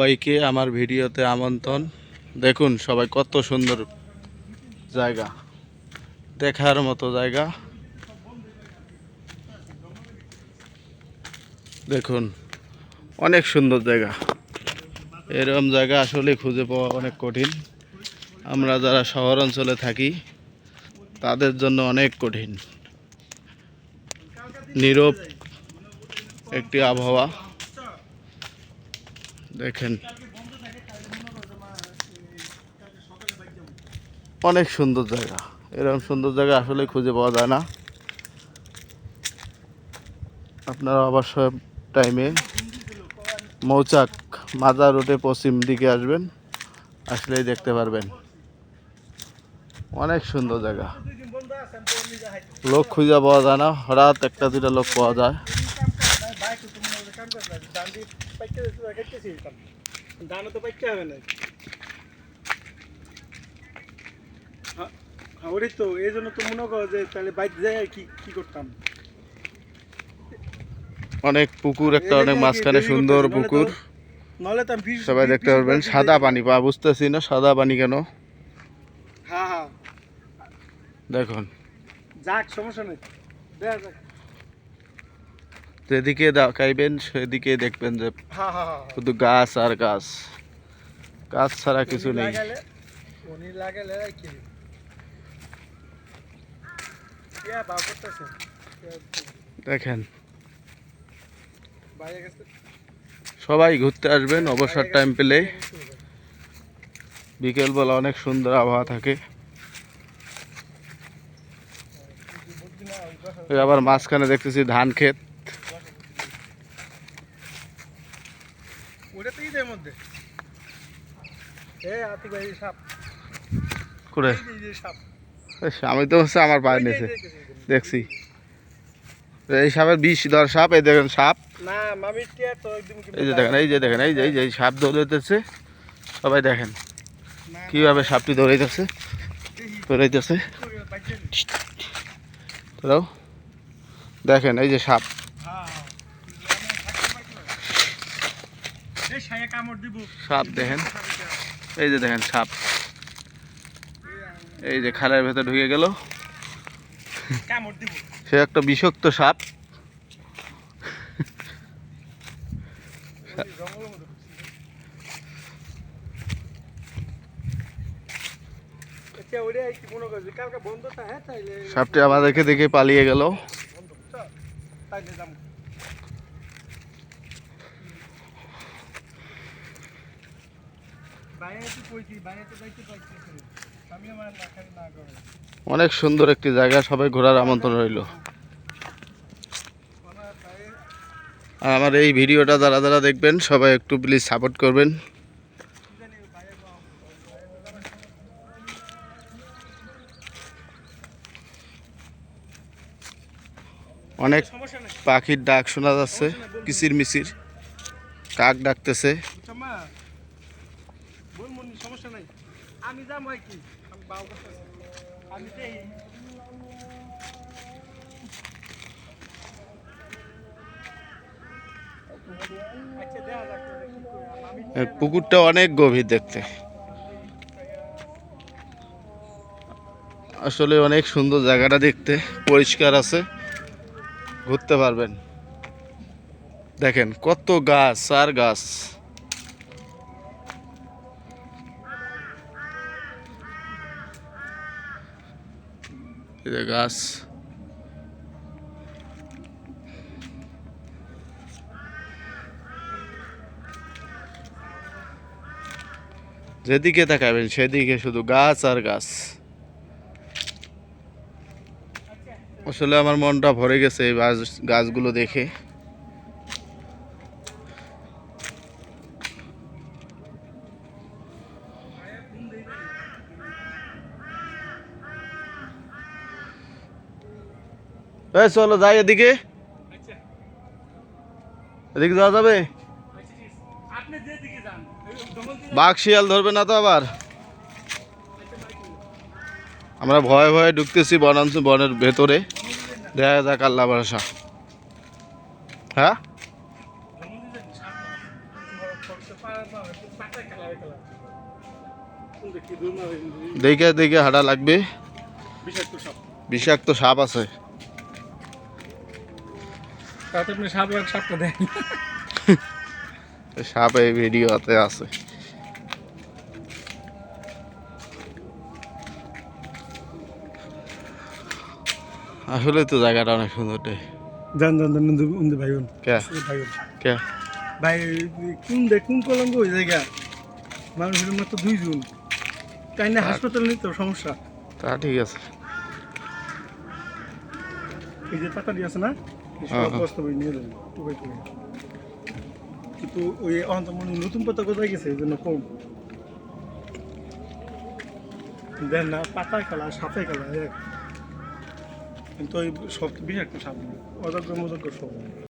সবাইকে আমার ভিডিওতে আমন্ত্রণ। দেখুন সবাই কত সুন্দর জায়গা। দেখার মতো জায়গা। দেখুন, অনেক সুন্দর জায়গা। এরকম জায়গা আসলে খুঁজে পাওয়া অনেক কঠিন। আমরা যারা শহর অঞ্চলে থাকি, তাদের জন্য অনেক কঠিন। নীরব একটি আবহাওয়া। দেখেন। অনেক সুন্দর জায়গা। এরকম সুন্দর জায়গা আসলে খুঁজে পাওয়া যায় না। আপনারা অবশ্যই টাইমে মৌচাক মাজার রোডে পশ্চিম দিকে আসবেন, আসলেই দেখতে পারবেন। অনেক সুন্দর জায়গা। লোক খুঁজে পাওয়া যায় না। হঠাৎ একটা দুটা লোক পাওয়া যায়। দানা তো পাইতে হবে না। হ্যাঁ, হ্যাঁ, ওরই তো এই জন্য তো মনে করো যে তাহলে যায় কি কি করতাম? অনেক পুকুর একটা অনেক মাঝখানে সুন্দর পুকুর। তো আমি সবাই দেখতে পারবেন সাদা পানি পা বুঝতেছি না সাদা পানি কেন? হ্যাঁ হ্যাঁ। দেখুন। যাক সমস্যা নেই। দেখা যাক। যেদিকে দেখাইবেন সেদিকে দেখবেন যে হ্যাঁ হ্যাঁ হ্যাঁ। শুধু গাছ আর গাছ। গাছ ছাড়া কিছু নেই। দেখেন। সবাই ঘুরতে আসবেন অবসর টাইম পেলে বিকেলবেলা অনেক সুন্দর আবহাওয়া থাকে। আবার মাঝখানে দেখতেছি ধান ক্ষেত। করে আমি তো হচ্ছে আমার পায়ে নিয়েছে। দেখছি। এই সাপের বিষ ধর সাপ এই দেখেন সাপ। এই যে দেখেন এই যে দেখেন এই যে এই যে সাপ ধরেতেছে। সবাই দেখেন কীভাবে সাপটি ধরাইতেছে ধরাইতেছে। তোরাও দেখেন এই যে সাপ। দিব সাপ দেখেন। এই যে দেখেন সাপ। এই যে খালের ভেতর ঢুকে গেল। সে একটা বিষাক্ত সাপ। সাপটি আমাদেরকে দেখে পালিয়ে গেল বন্ধ চল, তাইলে যাম বাইরে তো কইছি বাইরে তো যাইতে পাইতেছি আমি আমার না খালি না করে অনেক সুন্দর একটি জায়গা সবাই ঘোরার আমন্ত্রণ রইল। আর আমার এই ভিডিওটা যারা যারা দেখবেন সবাই একটু প্লিজ সাপোর্ট করবেন। অনেক পাখির ডাক শোনা যাচ্ছে কিচির মিচির কাক ডাকতেছে। সমস্যা নাই। আমি যাম হয় কি? আমি আমি আচ্ছা পুকুরটা অনেক গভীর দেখতে। আসলে অনেক সুন্দর জায়গাটা দেখতে। পরিষ্কার আছে। ঘুরতে পারবেন। দেখেন, কত গাছ আর গাছ। যে গাছ। যেদিকে তাকাবেন, সেদিকে শুধু গাছ আর গাছ। আসলে আমার মনটা ভরে গেছে এই গাছ- গাছগুলো দেখে। চলো যাই এদিকে। এদিকে যাওয়া যাবে? বাঘ শিয়াল ধরবে না তো আবার? আমরা ভয়ে ভয়ে ঢুকতেছি বনাঞ্চল বনের ভেতরে। দেখা যাক আল্লাহ ভরসা। হ্যাঁ? দেখে দেখে হাঁটা লাগবে। বিষাক্ত সাপ আছে। তাতে আপনি সাপ আর সাপটা দেন সাপ এই ভিডিওতে আছে। আসলে তো জায়গাটা অনেক সুন্দর রে। জান জান জান উন্দু উন্দু ভাই বোন কে? ভাই বোন কে? ভাই কোন দেখ কোন কলঙ্গ ওই জায়গা? মানুষের মাত্র দুইজন। তাই না হাসপাতাল নিতে সমস্যা? তা ঠিক আছে। এই যে পাতা দিয়ে আছে না? কিন্তু ওই অন্ত নতুন পাতা কোথায় গেছে? কম। দেন না পাতা খেলা সাপে খেলা কিন্তু ওই সব বিষাক্ত সাপ অযোগ্য মযোগ্য সব।